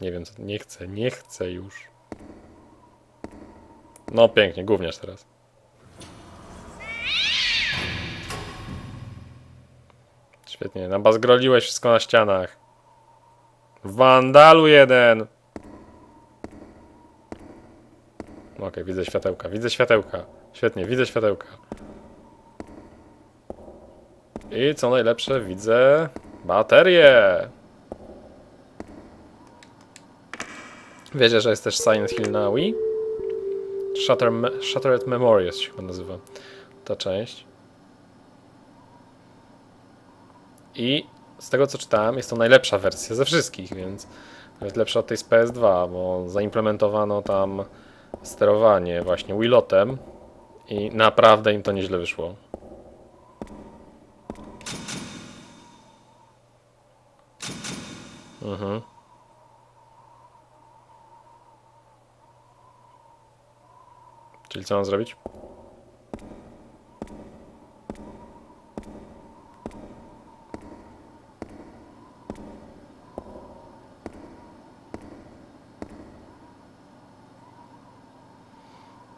Nie wiem, co, nie chcę, nie chcę już. No pięknie, gówniarz teraz. Świetnie, nabazgroliłeś wszystko na ścianach. Wandalu jeden! Okej, widzę światełka, widzę światełka. Świetnie, widzę światełka. I co najlepsze, widzę baterię. Wiecie, że jest też Silent Hill na Wii? Shattered Memories się chyba nazywa ta część. I z tego co czytałem, jest to najlepsza wersja ze wszystkich, więc nawet lepsza od tej z PS2, bo zaimplementowano tam sterowanie właśnie Wilotem i naprawdę im to nieźle wyszło. Mhm. Czyli co mam zrobić?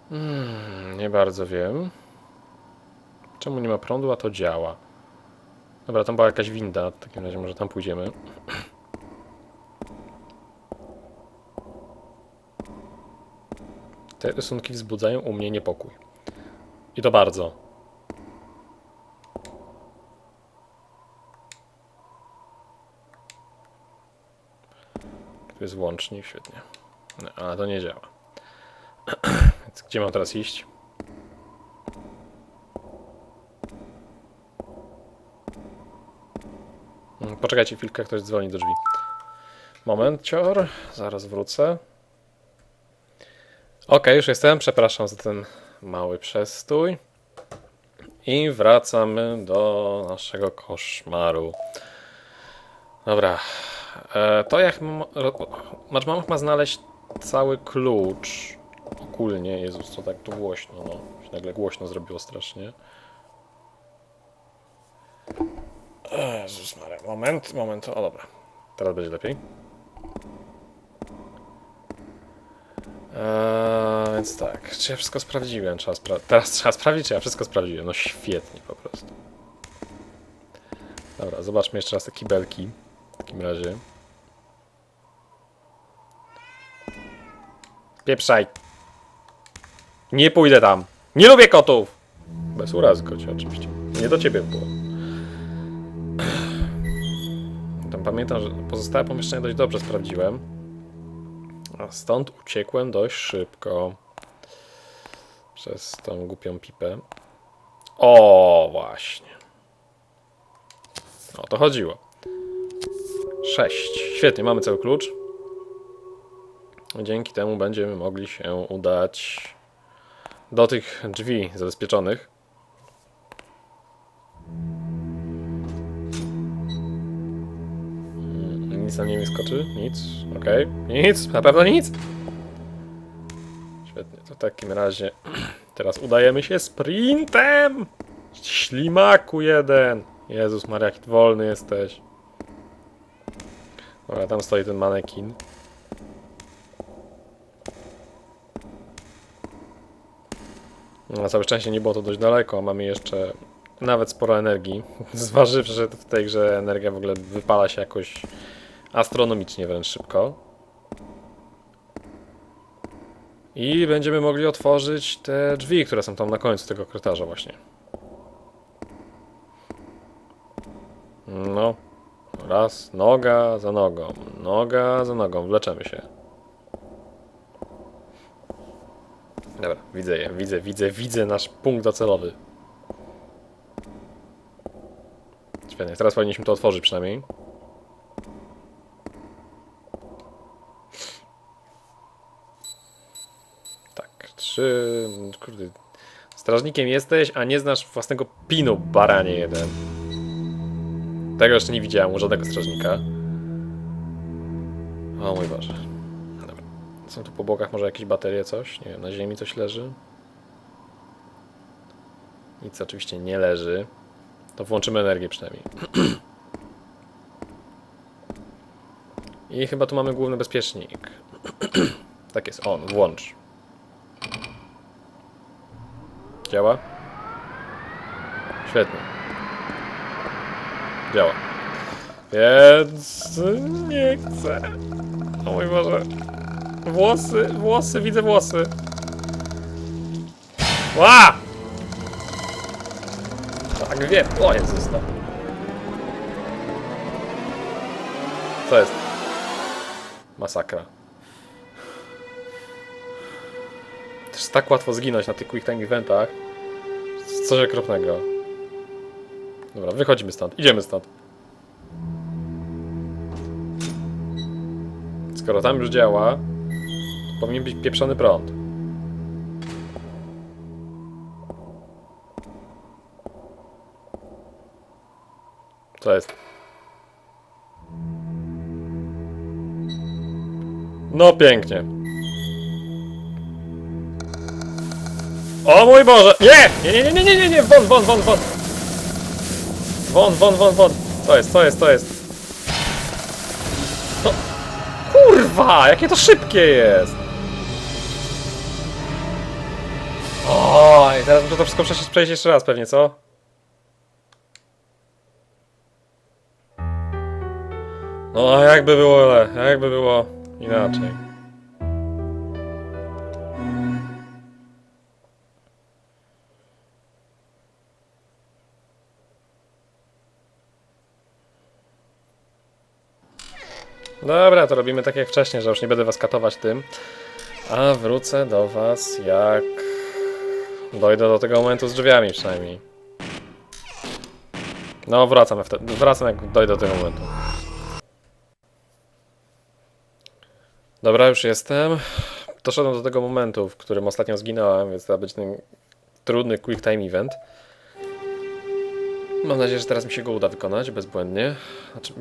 Hmm, nie bardzo wiem. Czemu nie ma prądu, a to działa? Dobra, tam była jakaś winda, w takim razie może tam pójdziemy. Te rysunki wzbudzają u mnie niepokój. I to bardzo. Tu jest łącznik, świetnie. No, ale to nie działa. Więc gdzie mam teraz iść? Mm, Poczekajcie chwilkę, ktoś dzwoni do drzwi. Moment, cior, zaraz wrócę. Okej, już jestem. Przepraszam za ten mały przestój. I wracamy do naszego koszmaru. Dobra. E, to jak mam, Macz Mamach ma znaleźć cały klucz. Ogólnie, Jezus, co tak tu głośno, no. Się nagle głośno zrobiło strasznie. Jezus Maria, moment, moment, o dobra. Teraz będzie lepiej. Eee, więc tak, czy ja wszystko sprawdziłem? Trzeba spra teraz trzeba sprawdzić, czy ja wszystko sprawdziłem. No świetnie po prostu. Dobra, zobaczmy jeszcze raz te kibelki. W takim razie. Pieprzaj. Nie pójdę tam. Nie lubię kotów. Bez urazy, kocie, oczywiście. Nie do ciebie było. Tam pamiętam, że pozostałe pomieszczenia dość dobrze sprawdziłem. A stąd uciekłem dość szybko. Przez tą głupią pipę. O, właśnie. O to chodziło. 6. Świetnie, mamy cały klucz. Dzięki temu będziemy mogli się udać do tych drzwi zabezpieczonych. Nic na nie nie skoczy? Nic? Okej. Nic? Na pewno nic? Świetnie, to w takim razie teraz udajemy się sprintem! Ślimaku jeden! Jezus Maria, jaki wolny jesteś. Dobra, tam stoi ten manekin. Na całe szczęście nie było to dość daleko, mamy jeszcze nawet sporo energii. Zważywszy, że w tej grze energia w ogóle wypala się jakoś astronomicznie wręcz szybko. I będziemy mogli otworzyć te drzwi, które są tam na końcu tego korytarza właśnie. No. Raz, noga za nogą, noga za nogą, wleczemy się. Dobra, widzę je, widzę, widzę, widzę nasz punkt docelowy. Świetnie, teraz powinniśmy to otworzyć przynajmniej. Trzy... Kurde... Strażnikiem jesteś, a nie znasz własnego pinu, baranie jeden. Tego jeszcze nie widziałem u żadnego strażnika. O mój Boże. Dobra. Są tu po bokach może jakieś baterie, coś? Nie wiem, na ziemi coś leży? Nic oczywiście nie leży. To włączymy energię przynajmniej. I chyba tu mamy główny bezpiecznik. tak jest, on, włącz. Działa? Świetnie. Działa. Więc nie chcę. O mój Boże. Włosy, włosy, widzę włosy. Ła! Tak wiem. O Jezus, no. Co jest? Masakra. Tak łatwo zginąć na tych quick time eventach. Coś okropnego. Dobra, wychodzimy stąd. Idziemy stąd. Skoro tam już działa, powinien być pieprzony prąd. Co jest? No pięknie. O mój Boże! Nie! Nie, nie, nie, nie, nie, nie! Won, won, won, won! Won, won, won, won! Co jest, co jest, co jest? No... Kurwa! Jakie to szybkie jest! Oj, teraz muszę to wszystko przejść, przejść jeszcze raz pewnie, co? No, a jakby było, jakby było inaczej. Dobra, to robimy tak jak wcześniej, że już nie będę was katować tym. A wrócę do was jak dojdę do tego momentu z drzwiami przynajmniej. No, wracam, wtedy, wracam jak dojdę do tego momentu. Dobra, już jestem. Doszedłem do tego momentu, w którym ostatnio zginąłem, więc to będzie ten trudny quick time event. Mam nadzieję, że teraz mi się go uda wykonać bezbłędnie. Znaczy,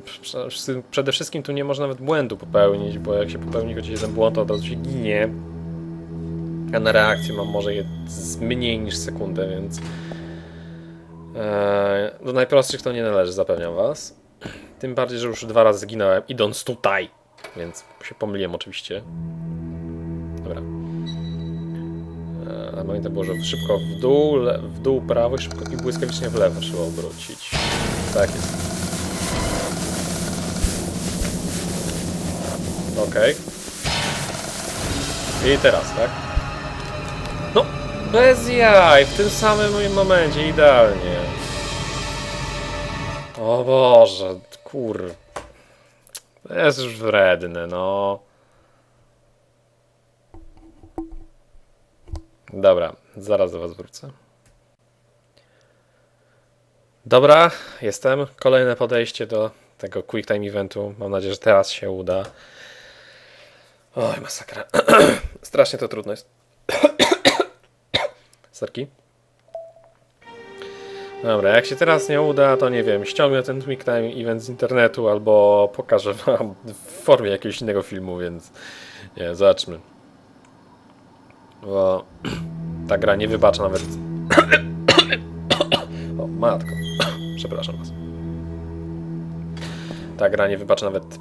przede wszystkim- tu nie można nawet błędu popełnić, bo jak się popełni chociaż jeden błąd, to od razu się ginie. A na reakcję mam może mniej niż sekundę, więc... Eee, do najprostszych to nie należy, zapewniam was. Tym bardziej, że już dwa razy zginąłem, idąc tutaj. Więc się pomyliłem oczywiście. Pamiętam było, że szybko w dół, w dół prawo i szybko i błyskawicznie w lewo trzeba obrócić. Tak jest. Okej. I teraz, tak? No, bez jaj, w tym samym momencie, idealnie. O Boże, kur... To jest już wredne, no. Dobra, zaraz do was wrócę. Dobra, jestem. Kolejne podejście do tego quick time eventu. Mam nadzieję, że teraz się uda. Oj, masakra. Strasznie to trudno jest. Serki? Dobra, jak się teraz nie uda, to nie wiem, ściągnę ten quick time event z internetu albo pokażę wam w formie jakiegoś innego filmu, więc nie, zobaczmy. Bo ta gra nie wybacza nawet... o, matko. Przepraszam was. Ta gra nie wybacza nawet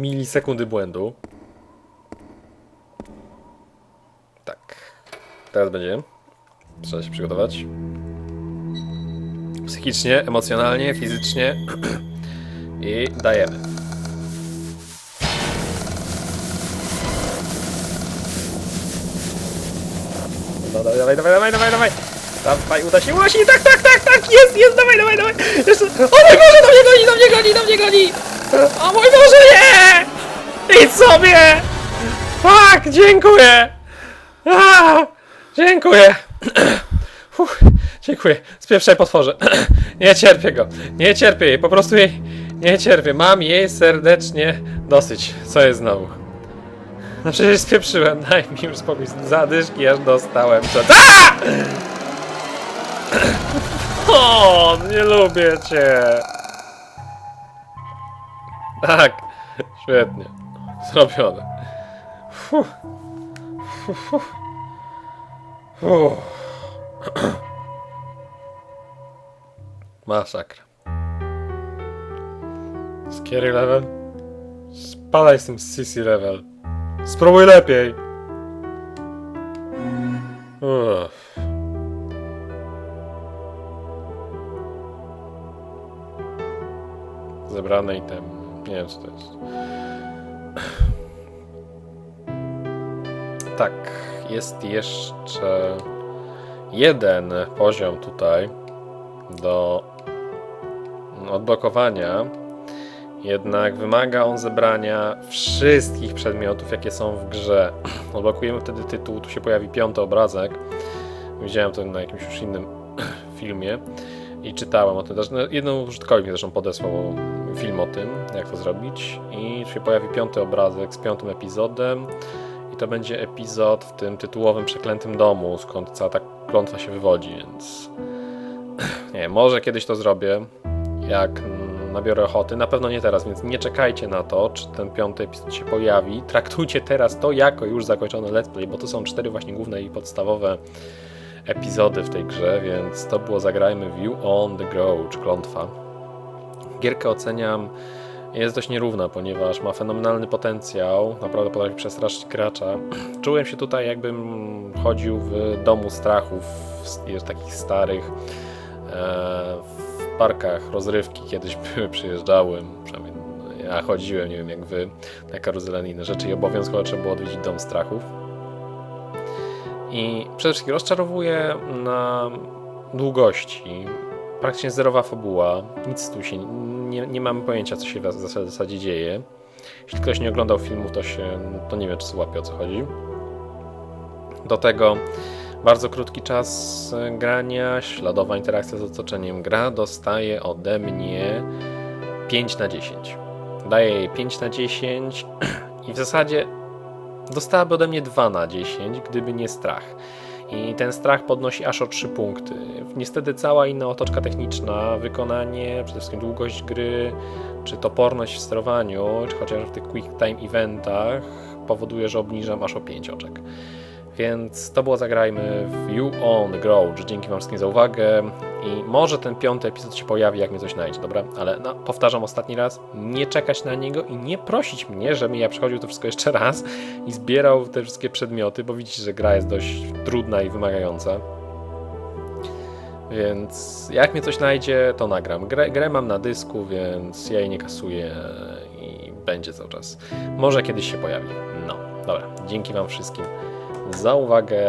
milisekundy błędu. Tak. Teraz będzie. Trzeba się przygotować. Psychicznie, emocjonalnie, fizycznie. I dajemy. No, dawaj, dawaj, dawaj, dawaj, dawaj, dawaj. Uda się, uda się, tak, tak, tak, tak, jest, jest, dawaj, dawaj, dawaj. Jeszcze... O mój Boże, do mnie goni, do mnie goni, do mnie goni. O mój Boże, nie! Idź sobie! Tak, dziękuję! A, dziękuję! Uff, dziękuję. Spieprzaj potworze. Nie cierpię go. Nie cierpię jej. Po prostu jej nie cierpię. Mam jej serdecznie dosyć. Co jest znowu? No przecież spieprzyłem. Daj mi już spokój. Zadyszki aż dostałem. Co? A! O, nie lubię cię. Tak. Świetnie. Zrobione. Fuh, fuh. Fuh. Masakra. Scary level? Spadaj z tym CC level. Spróbuj lepiej. Uff. Zebrane item. Nie wiem co to jest. Tak, jest jeszcze jeden poziom tutaj do odblokowania. Jednak wymaga on zebrania wszystkich przedmiotów, jakie są w grze. Odblokujemy wtedy tytuł, tu się pojawi piąty obrazek. Widziałem to na jakimś już innym filmie i czytałem o tym. Jeden użytkownik zresztą podesłał film o tym, jak to zrobić. I tu się pojawi piąty obrazek z piątym epizodem. I to będzie epizod w tym tytułowym przeklętym domu, skąd cała ta klątwa się wywodzi, więc nie może kiedyś to zrobię, jak nabiorę ochoty. Na pewno nie teraz, więc nie czekajcie na to, czy ten piąty epizod się pojawi. Traktujcie teraz to jako już zakończony let's play, bo to są cztery właśnie główne i podstawowe epizody w tej grze, więc to było Zagrajmy View on the Go, czy klątwa. Gierkę oceniam jest dość nierówna, ponieważ ma fenomenalny potencjał, naprawdę potrafi przestraszyć gracza. Czułem się tutaj jakbym chodził w domu strachów, takich starych, w parkach rozrywki kiedyś były, przyjeżdżałem, przynajmniej ja chodziłem, nie wiem jak wy, na karuzelę inne rzeczy i obowiązkowo trzeba było odwiedzić dom strachów. I przede wszystkim rozczarowuje na długości, praktycznie zerowa fabuła, nic tu się, nie, nie mamy pojęcia co się w zas- w zasadzie dzieje. Jeśli ktoś nie oglądał filmu, to się, to nie wiem czy złapie o co chodzi. Do tego bardzo krótki czas grania, śladowa interakcja z otoczeniem. Gra dostaje ode mnie 5 na 10. Daję jej 5 na 10 i w zasadzie dostałaby ode mnie 2 na 10, gdyby nie strach. I ten strach podnosi aż o 3 punkty. Niestety cała inna otoczka techniczna, wykonanie, przede wszystkim długość gry, czy toporność w sterowaniu, czy chociaż w tych quick time eventach powoduje, że obniżam aż o 5 oczek. Więc to było Zagrajmy w You on the Grudge. Dzięki Wam wszystkim za uwagę i może ten piąty epizod się pojawi, jak mnie coś znajdzie, dobra? Ale no, powtarzam ostatni raz, nie czekać na niego i nie prosić mnie, żebym ja przechodził to wszystko jeszcze raz i zbierał te wszystkie przedmioty, bo widzicie, że gra jest dość trudna i wymagająca. Więc jak mnie coś znajdzie, to nagram. Grę, grę mam na dysku, więc ja jej nie kasuję i będzie cały czas. Może kiedyś się pojawi. No, dobra. Dzięki Wam wszystkim za uwagę.